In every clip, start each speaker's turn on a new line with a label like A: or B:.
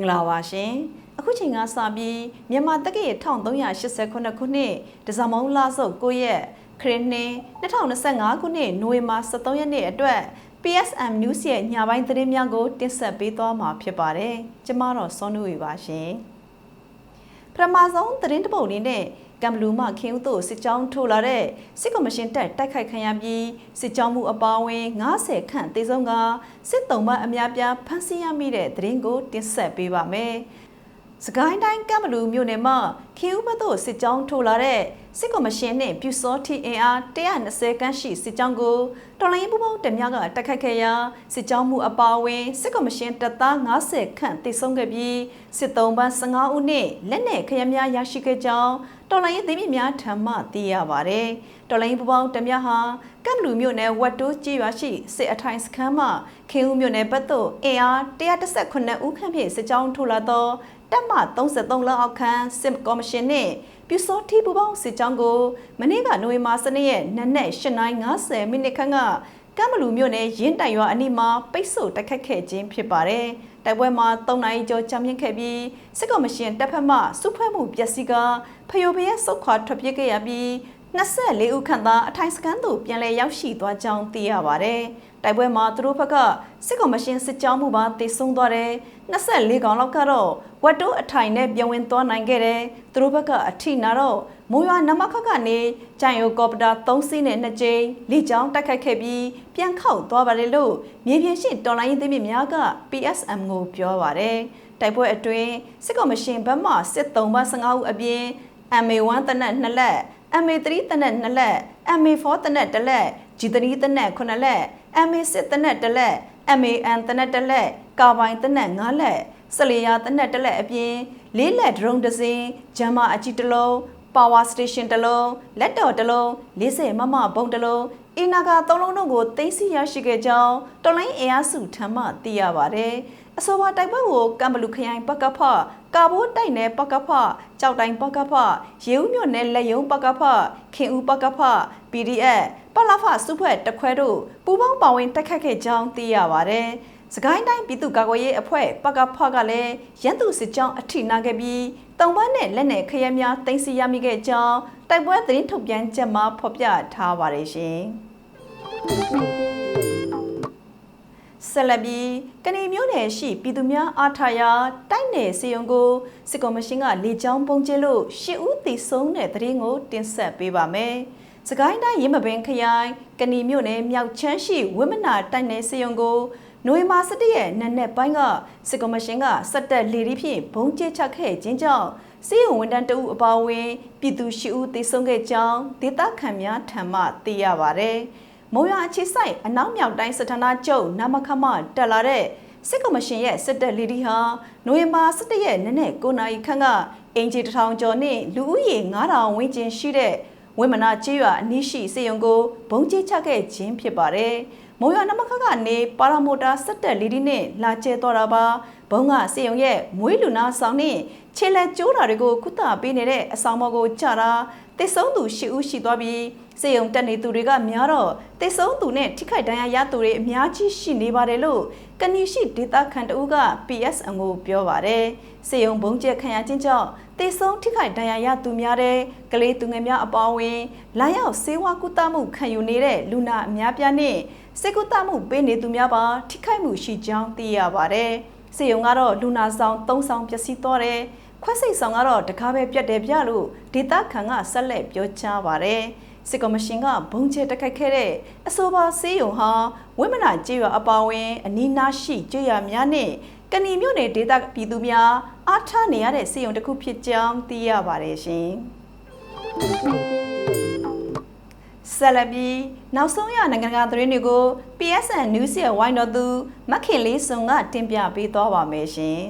A: င်္ဂလာပါရှင်အခုချိန်ကစပြီးမြန်မာတက္ကရာ1389ခုနှစ်ဒီဇင်ဘာလစုပ်9ရက်ခရစ်နှစ်2025ခုနှစ်နိုဝင်ဘာ23ရက်နေ့အတွက် PSM News ရဲ့ညပိုင်းသတင်းများကိုတင်ဆက်ပေးသွားမှာဖြစ်ပါတယ်ကျမတော့စောနုဝေပါရှင်ပထမဆုံးသတင်းတပုတ်လေးနဲ့ ကံဘလူးမှခင်ဦးတို့စစ်ကြောင်းထိုးလာတဲ့စစ်ကော်မရှင်တက်တိုက်ခိုက်ခံရပြီးစစ်ကြောင်းမှုအပါအဝင်90ခန့်တေဆုံးကစစ်တုံးမအများပြားဖမ်းဆီးရမိတဲ့သတင်းကိုတင်ဆက်ပေးပါမယ်။ စကိုင်းတိုင်းကံဘလူမြို့နယ်မှာခင်ဦးဘသို့စစ်ကြောင်းထိုးလာတဲ့စစ်ကော်မရှင်နှင့်ပြူစောထီအင်အား120ခန်းရှိစစ်ကြောင်းကိုတော်လိုင်းပူပေါင်းတများကတိုက်ခိုက်ခဲ့ရာစစ်ကြောင်းမှုအပါအဝင်စစ်ကော်မရှင်တပ်သား90ခန့်တိစုံခဲ့ပြီးစစ်သုံးပန်း15ဦးနှင့်လက်နက်ခရများရရှိခဲ့ကြောင်းတော်လိုင်းသိမြင့်များထံမှသိရပါဗျ။တော်လိုင်းပူပေါင်းတများဟာကံဘလူမြို့နယ်ဝတ်တိုးကြီးရွာရှိစစ်အထိုင်စခန်းမှခင်ဦးမြို့နယ်ဘက်သို့အင်အား118ဦးခန့်ဖြင့်စစ်ကြောင်းထိုးလာသော တက်မ33လောက်အောက်ခန်းစစ်ကော်မရှင်နဲ့ပြူစောထီပူပေါင်းစစ်ကြောင်းကိုမနေ့ကနိုဝင်ဘာ12ရက်နနက်8:50မိနစ်ခန့်ကကမ်ဘလူမြို့နယ်ရင်းတိုင်ရွာအနီးမှာပိတ်ဆို့တိုက်ခတ်ခဲ့ခြင်းဖြစ်ပါတယ်။တိုက်ပွဲမှာ3နာရီကျော်ကြာမြင့်ခဲ့ပြီးစစ်ကော်မရှင်တပ်ဖက်မှစုဖွဲ့မှုပျက်စီးကဖယိုဖရဲစုခွာထွက်ပြေးခဲ့ရပြီး 24ဦးခန့်သာအထိုင်စခန်းသို့ပြန်လည်ရောက်ရှိသွားကြောင်းသိရပါတယ်။တိုက်ပွဲမှာသူတို့ဘက်ကစစ်ကော်မရှင်စစ်ကြောင်းမှုပါတည်ဆုံသွားတယ်24ကောင်လောက်ကတော့ဝတ်တိုးအထိုင်နဲ့ပြန်ဝင်သွားနိုင်ခဲ့တယ်သူတို့ဘက်ကအထိနာတော့မိုးရွာနမခကနေကြိုင်ယိုကော်ပတာ3စီးနဲ့2ကြိမ်လေကြောင်းတိုက်ခိုက်ခဲ့ပြီးပြန်ခောက်သွားပါတယ်လို့မြေပြင်ရှိတော်လိုင်းရေးသိမြင့်များက PSM ကိုပြောပါတယ်တိုက်ပွဲအတွင်းစစ်ကော်မရှင်ဘက်မှစစ်သုံးပါ15ဦးအပြင် MA1 တနက်2လက် MA3 တနက်2လက် MA4 တနက်1လက် G3 တနက်9လက် MA6 တနက်1လက် MAN တနက်1လက်ကာဘိုင်တနက်9လက်စလီယာတနက်1လက်အပြင်လေးလက်ဒရုန်းတစ်စင်းဂျမ်မာအကြီးတစ်လုံး power station တစ်လုံးလက်တော်တစ်လုံး40မမဘုံတစ်လုံးအင်နာကာသုံးလုံးတို့ကိုတင်စီရရှိခဲ့ကြောင်းတော်လိုင်းအင်အားစုထံမှသိရပါတယ်။ အဆိုပါတိုက်ပွဲကိုကံဘလူခရိုင်ပကဖကာဘိုးတိုက်နယ်ပကဖကြောက်တိုင်းပကဖရေဦးမြို့နယ်လက်ယုံပကဖခင်ဦးပကဖ PDF ပလဖစုဖွဲ့တခွဲတို့ပူပေါင်းပါဝင်တက်ခတ်ခဲ့ကြောင်းသိရပါတယ်။စကိုင်းတိုင်းပြည်သူ့ကာကွယ်ရေးအဖွဲ့ပကဖကလည်းရန်သူစစ်ကြောင်းအထိနာခဲ့ပြီးတုံပန်းနဲ့လက်နက်ခရဲများတင်စီရမိခဲ့ကြောင်းတိုက်ပွဲသတင်းထုတ်ပြန်ချက်မှာဖော်ပြထားပါတယ်ရှင်။ ဆက်လက်ပြီးကနေမျိုးနယ်ရှိပြည်သူများအားထားရာတိုက်နယ်စီယုံကိုစစ်ကော်မရှင်ကလေကြောင်းပုံကျဲလို့ရှစ်ဦးတည်ဆုံးတဲ့သတင်းကိုတင်ဆက်ပေးပါမယ်။စကိုင်းတိုင်းရင်းမပင်ခရိုင်ကနေမျိုးနယ်မြောက်ချမ်းရှိဝိမနာတိုက်နယ်စီယုံကိုနိုဝင်ဘာ17ရက်နက်နက်ပိုင်းကစစ်ကော်မရှင်ကစက်တက်လေဒီဖြင့်ဘုံကျဲချခဲ့ခြင်းကြောင့်စီယုံဝန်တန်းတအုပ်အပါအဝင် ပြည်သူရှိဦးတည်ဆုံးခဲ့ကြောင်းဒေသခံများထံမှသိရပါဗျ။ မုံရွာအခြေဆိုင်အနောက်မြောက်တိုင်းစစ်ဌာနချုပ်နမခမတက်လာတဲ့စစ်ကော်မရှင်ရဲ့စစ်တပ်လီဒီဟာနိုဝင်ဘာ17ရက်နေ့နဲ့9နာရီခန့်ကအင်ဂျီတထောင်ကျော်နဲ့လူဦးရေ9000ဝန်းကျင်ရှိတဲ့ဝိမနာကျေးရွာအနီးရှိစေယုံကိုဘုံကျချခဲ့ခြင်းဖြစ်ပါတယ်။မုံရွာနမခကနေပါရာမိုတာစစ်တပ်လီဒီနဲ့လာကျဲတော်တာပါ ဘုံကစေယုံရဲ့မွေးလူနာဆောင်နဲ့ခြေလက်ကျိုးတာတွေကိုကုသပေးနေတဲ့အဆောင်မော်ကိုကြတာတည်ဆုံးသူ၈ဦးရှိသွားပြီးစေယုံတက်နေသူတွေကများတော့တည်ဆုံးသူနဲ့ထိခိုက်ဒဏ်ရာရသူတွေအများကြီးရှိနေပါတယ်လို့ကဏီရှိဒေတာခန်တူက PSM ကိုပြောပါတယ်စေယုံဘုံကျက်ခံရခြင်းကြောင့်တည်ဆုံးထိခိုက်ဒဏ်ရာရသူများတဲ့ကလေးသူငယ်များအပေါင်းဝင်လာရောက်စေဝါကုသမှုခံယူနေတဲ့လူနာအများပြားနဲ့စေကုသမှုပေးနေသူများပါထိခိုက်မှုရှိကြောင်းသိရပါတယ် စေယုံကတော့လူနာဆောင်၃ဆောင်ပျက်စီးသွားတယ်ခွက်စိတ်ဆောင်ကတော့တကားပဲပြတ်တယ်ပြလို့ဒေတာခန်ကဆက်လက်ပြောကြားပါတယ်စစ်ကော်မရှင်ကဘုံချဲတက်ခိုက်ခဲ့တဲ့အဆိုပါစေးရုံဟာဝိမနာကြေးရွာအပါဝင် အနီးနားရှိကြေးရွာများနဲ့ကဏီမြို့နယ်ဒေသပြည်သူများအားထားနေရတဲ့စေယုံတစ်ခုဖြစ်ကြောင်းသိရပါတယ်ရှင် ဆလဘီနောက်ဆုံးရနိုင်ငံတကာသတင်းတွေကို PSN News ရဲ့ဝိုင်းတော်သူမခင်လေးစုံကတင်ပြပေးသွားပါမယ်ရှင်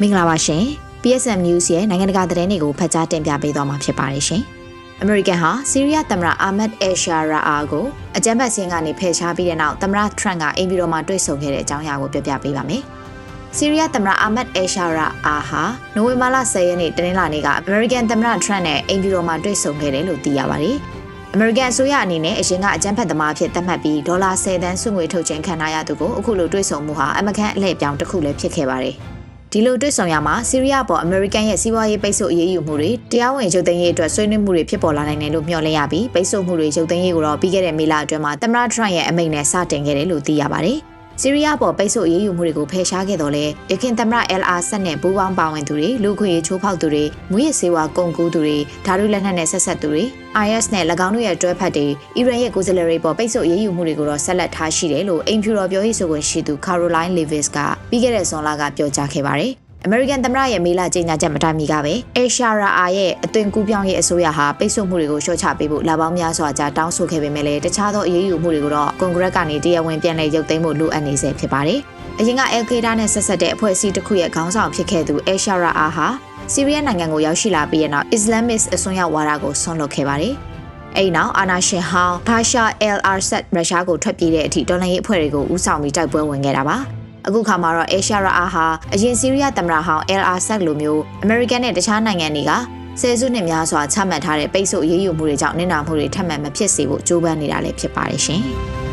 B: မင်္ဂလာပါရှင် PSM News ရဲ့နိုင်ငံတကာသတင်းတွေကိုဖတ်ကြားတင်ပြပေးသွားမှာဖြစ်ပါတယ်ရှင်။ American ဟာဆီးရီးယားသမ္မတအာမတ်အယ်ရှာရာအာကိုအကြမ်းဖက်ဆင်းကနေဖယ်ရှားပြီးတဲ့နောက်သမ္မတထရန့်ကအိမ်ပြည်တော်မှာတွေ့ဆုံခဲ့တဲ့အကြောင်းအရာကိုပြောပြပေးပါမယ်။ဆီးရီးယားသမ္မတအာမတ်အယ်ရှာရာအာဟာနိုဝင်ဘာလ10ရက်နေ့တနင်္လာနေ့က American သမ္မတထရန့်နဲ့အိမ်ပြည်တော်မှာတွေ့ဆုံခဲ့တယ်လို့သိရပါတယ်။ American အစိုးရအနေနဲ့အရင်ကအကြမ်းဖက်သမားဖြစ်သတ်မှတ်ပြီးဒေါ်လာ10သန်းစွန့်ငွေထုတ်ခြင်းခံရသူကိုအခုလိုတွေ့ဆုံမှုဟာအမကန်အလှည့်ပြောင်းတစ်ခုလည်းဖြစ်ခဲ့ပါတယ်။ဒီလိုတွေ့ဆုံရမှာဆီးရီးယားပေါ်အမေရိကန်ရဲ့စီးပွားရေးပိတ်ဆို့အရေးယူမှုတွေတရားဝင်ရုပ်သိမ်းရေးအတွက်ဆွေးနွေးမှုတွေဖြစ်ပေါ်လာနိုင်တယ်လို့မျှော်လင့်ရပြီးပိတ်ဆို့မှုတွေရုပ်သိမ်းရေးကိုတော့ပြီးခဲ့တဲ့မေလအတွင်းမှာသမ္မတထရန့်ရဲ့အမိန့်နဲ့စတင်ခဲ့တယ်လို့သိရပါတယ်။ ဆီးရီးယားပေါ်ပိတ်ဆို့အရေးယူမှုတွေကိုဖယ်ရှားခဲ့တော့လေရခိုင်သမ္မတ LR ဆက်နဲ့ပူးပေါင်းပါဝင်သူတွေလူခွေချိုးဖောက်သူတွေမူရစ်စေဝါကုန်ကူးသူတွေဓာတုလက်နက်နဲ့ဆက်ဆက်သူတွေ IS နဲ့၎င်းတို့ရဲ့တွဲဖက်တွေအီရန်ရဲ့ကိုယ်စားလှယ်တွေပေါ်ပိတ်ဆို့အရေးယူမှုတွေကိုတော့ဆက်လက်ထားရှိတယ်လို့အိမ်ဖြူတော်ပြောရေးဆိုခွင့်ရှိသူ Caroline Levis ကပြီးခဲ့တဲ့ဇွန်လကပြောကြားခဲ့ပါတယ်။ အမေရိကန်သမ္မတရဲ့မေလကြေညာချက်မတိုင်မီကပဲအေရှာရာအာရဲ့အသွင်ကူးပြောင်းရေးအစိုးရဟာပိတ်ဆို့မှုတွေကိုလျှော့ချပေးဖို့လာပေါင်းများစွာကြာတောင်းဆိုခဲ့ပေမဲ့လည်းတခြားသောအရေးယူမှုတွေကိုတော့ကွန်ဂရက်ကနေတရားဝင်ပြန်လည်ရုပ်သိမ်းဖို့လိုအပ်နေဆဲဖြစ်ပါတယ်။အရင်က El Qaeda နဲ့ဆက်ဆက်တဲ့အဖွဲ့အစည်းတစ်ခုရဲ့ခေါင်းဆောင်ဖြစ်ခဲ့သူအေရှာရာအာဟာဆီးရီးယားနိုင်ငံကိုရောက်ရှိလာပြီးတဲ့နောက် Islamist အစွန်းရောက်ဝါဒကိုဆွန့်လွတ်ခဲ့ပါတယ်။အဲ့နောက်အာနာရှင်ဟောင်းဘာရှာအယ်အာဆတ်ရုရှားကိုထွက်ပြေးတဲ့အထိတော်လှန်ရေးအဖွဲ့တွေကိုဦးဆောင်ပြီးတိုက်ပွဲဝင်ခဲ့တာပါ။ အခုခါမှာတော့အေရှာရာအာဟာအရင်ဆီးရီးယားသမ္မတဟောင်း LR ဆက်လိုမျိုးအမေရိကန်နဲ့တခြားနိုင်ငံတွေကဆယ်စုနှစ်များစွာချမှတ်ထားတဲ့ပိတ်ဆို့အရေးယူမှုတွေကြောင့်နစ်နာမှုတွေထပ်မံမဖြစ်စေဖို့ကြိုးပမ်းနေတာလည်းဖြစ်ပါတယ်ရှင်။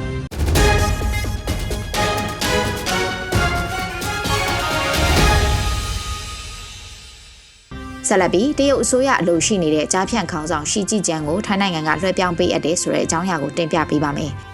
B: ဆက်လက်ပြီးတရုတ်အစိုးရအလို့ရှိနေတဲ့ကြားဖြန့်ခေါင်းဆောင်ရှီကြည်ကျန်ကိုထိုင်းနိုင်ငံကလွှဲပြောင်းပေးအပ်တဲ့ဆိုတဲ့အကြောင်းအရာကိုတင်ပြပေးပါမယ်။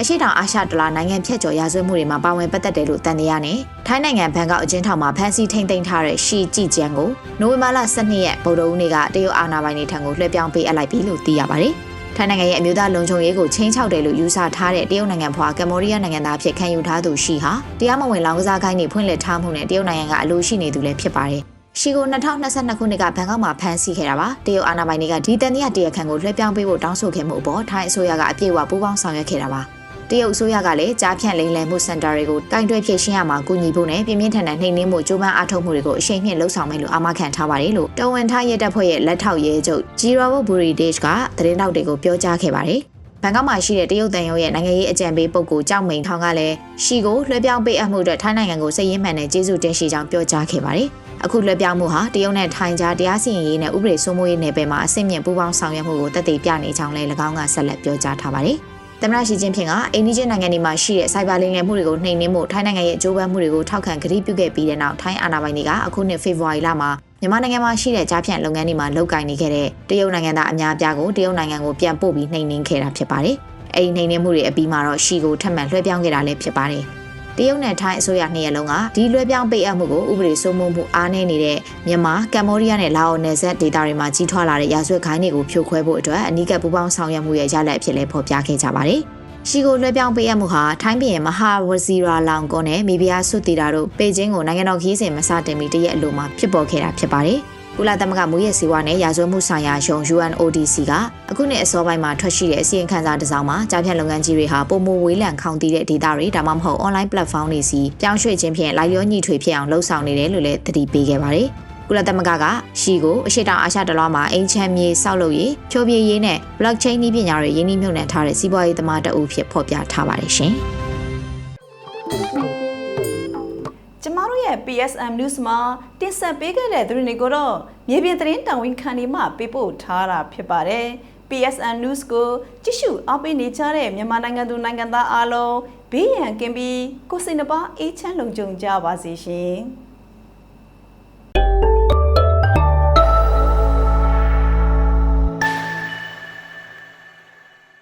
B: အရှိတောင်အာရှတလားနိုင်ငံဖြတ်ကျော်ရာဇဝတ်မှုတွေမှာပါဝင်ပတ်သက်တယ်လို့တန်တရားနဲ့ထိုင်းနိုင်ငံဘန်ကောက်အကျဉ်းထောင်မှာဖမ်းဆီးထိန်းသိမ်းထားတဲ့ရှီကြည်ကျန်ကိုနိုဝင်ဘာလ12ရက်ဗုဒ္ဓဦးနေ့ကတရုတ်အာဏာပိုင်တွေထံကိုလွှဲပြောင်းပေးအပ်လိုက်ပြီလို့သိရပါတယ်။ထိုင်းနိုင်ငံရဲ့အမျိုးသားလုံခြုံရေးကိုချင်းချောက်တယ်လို့ယူဆထားတဲ့တရုတ်နိုင်ငံဖွာကမ္ဘောဒီးယားနိုင်ငံသားဖြစ်ခံယူထားသူရှိဟာတရားမဝင်လောင်ကစားခိုင်းတွေဖွင့်လှစ်ထားမှုနဲ့တရုတ်နိုင်ငံကအလိုရှိနေသူလည်းဖြစ်ပါတယ်။ရှီကို2022ခုနှစ်ကဘန်ကောက်မှာဖမ်းဆီးခဲ့တာပါတရုတ်အာဏာပိုင်တွေကဒီတန်တရားတရားခံကိုလွှဲပြောင်းပေးဖို့တောင်းဆိုခဲ့မှုအပေါ်ထိုင်းအစိုးရကအပြည့်အဝပူးပေါင်းဆောင်ရွက်ခဲ့တာပါ တရုတ်အစိုးရကလည်းကြားဖြန့်လိမ်လည်မှုစင်တာတွေကိုတိုင်တွဲဖြည့်ရှင်းရမှာကူညီဖို့နဲ့ပြင်းပြင်းထန်ထန်နှိမ်နင်းမှုကြိုးပမ်းအားထုတ်မှုတွေကိုအရှိန်မြင့်လှုပ်ဆောင်မယ်လို့အာမခံထားပါတယ်လို့တော်ဝန်ထားရဲတပ်ဖွဲ့ရဲ့လက်ထောက်ရဲချုပ်ဂျီရာဘိုဘူရီဒေ့ချ်ကသတင်းတောက်တွေကိုပြောကြားခဲ့ပါတယ်။ဘန်ကောက်မှာရှိတဲ့တရုတ်တန်ရုံရဲ့နိုင်ငံရေးအကြံပေးပုဂ္ဂိုလ်ကြောက်မိန်ထောင်ကလည်းရှီကိုလွှဲပြောင်းပေးအပ်မှုအတွက်ထိုင်းနိုင်ငံကိုစိတ်ရင်းမှန်တဲ့ကျေးဇူးတင်ရှိကြောင်းပြောကြားခဲ့ပါတယ်။အခုလွှဲပြောင်းမှုဟာတရုတ်နဲ့ထိုင်းကြားတရားစီရင်ရေးနဲ့ဥပဒေစိုးမိုးရေးနယ်ပယ်မှာအဆင့်မြင့်ပူးပေါင်းဆောင်ရွက်မှုကိုတည်တည်ပြနေကြောင်းလည်း၎င်းကဆက်လက်ပြောကြားထားပါတယ်။ သမ္မတရှီကျင်းဖျင်ကအိန္ဒိယနိုင်ငံတွေမှာရှိတဲ့စိုက်ဘာလိမ်လည်မှုတွေကိုနှိမ်နင်းမှုထိုင်းနိုင်ငံရဲ့အကျိုးပန်းမှုတွေကိုထောက်ခံကတိပြုခဲ့ပြီးတဲ့နောက်ထိုင်းအာဏာပိုင်တွေကအခုနှစ်ဖေဖော်ဝါရီလမှာမြန်မာနိုင်ငံမှာရှိတဲ့ကြားဖြန့်လုပ်ငန်းတွေမှာလုပ်ကိုင်နေခဲ့တဲ့တရုတ်နိုင်ငံသားအများပြားကိုတရုတ်နိုင်ငံကိုပြန်ပို့ပြီးနှိမ်နင်းခဲ့တာဖြစ်ပါတယ်။အဲဒီနှိမ်နင်းမှုတွေအပြီးမှာတော့ရှီကိုထပ်မံလွှဲပြောင်းခဲ့တာလည်းဖြစ်ပါတယ်။ တရုတ်နဲ့ထိုင်းအစိုးရနှစ်ရက်လုံးကဒီလွှဲပြောင်းပေးအပ်မှုကိုဥပဒေစိုးမိုးမှုအားနည်းနေတဲ့မြန်မာကမ္ဘောဒီးယားနဲ့လာအိုနယ်စပ်ဒေသတွေမှာကြီးထွားလာတဲ့ရာဇဝတ်ခိုင်းတွေကိုဖြိုခွဲဖို့အတွက်အနီးကပ်ပူးပေါင်းဆောင်ရွက်မှုရဲ့ရလဒ်အဖြစ်လည်းဖော်ပြခဲ့ကြပါတယ်။ရှီကိုလွှဲပြောင်းပေးအပ်မှုဟာထိုင်းပြည်မဟာဝစီရာလောင်ကွန်နဲ့မီဘီယာဆွတီတာတို့ပေကျင်းကိုနိုင်ငံတော်ခီးစဉ်မစတင်မီတရက်အလိုမှာဖြစ်ပေါ်ခဲ့တာဖြစ်ပါတယ်။ ကုလသမဂ္ဂမူရစီဝါနဲ့ရာဇဝတ်မှုဆိုင်ရာရုံ UNODC ကအခုနှစ်အစောပိုင်းမှာထွက်ရှိတဲ့အစီရင်ခံစာတစ်စောင်မှာကြားဖြတ်လုပ်ငန်းကြီးတွေဟာပုံမဝေးလံခေါင်တည်တဲ့ဒေတာတွေဒါမှမဟုတ် online platform တွေစီပြောင်းရွှေ့ခြင်းဖြင့်လိုက်လျောညီထွေဖြစ်အောင်လှုံ့ဆော်နေတယ်လို့လည်းသတိပေးခဲ့ပါတယ်။ကုလသမဂ္ဂကရှီကိုအရှိတောင်အာရှတလွှားမှာအင်ချမ်းမြေဆောက်လုပ်ရေးဖြိုးပြရေးနဲ့ blockchain နည်းပညာတွေရင်းနှီးမြှုပ်နှံထားတဲ့စီးပွားရေးသမားတအုပ်ဖြစ်ဖော်ပြထားပါတယ်ရှင်။
A: တို့ရဲ့ PSM News မှာတင်ဆက်ပေးခဲ့တဲ့သတင်းတွေကိုတော့မြေပြင်သတင်းတာဝန်ခံတွေမှပေးပို့ထားတာဖြစ်ပါတယ်။ PSM News ကိုကြည့်ရှုအားပေးနေကြတဲ့မြန်မာနိုင်ငံသူနိုင်ငံသားအားလုံးဘေးရန်ကင်းပြီးကိုယ်စိတ်နှပါအေးချမ်းလုံခြုံကြပါစေရှင်။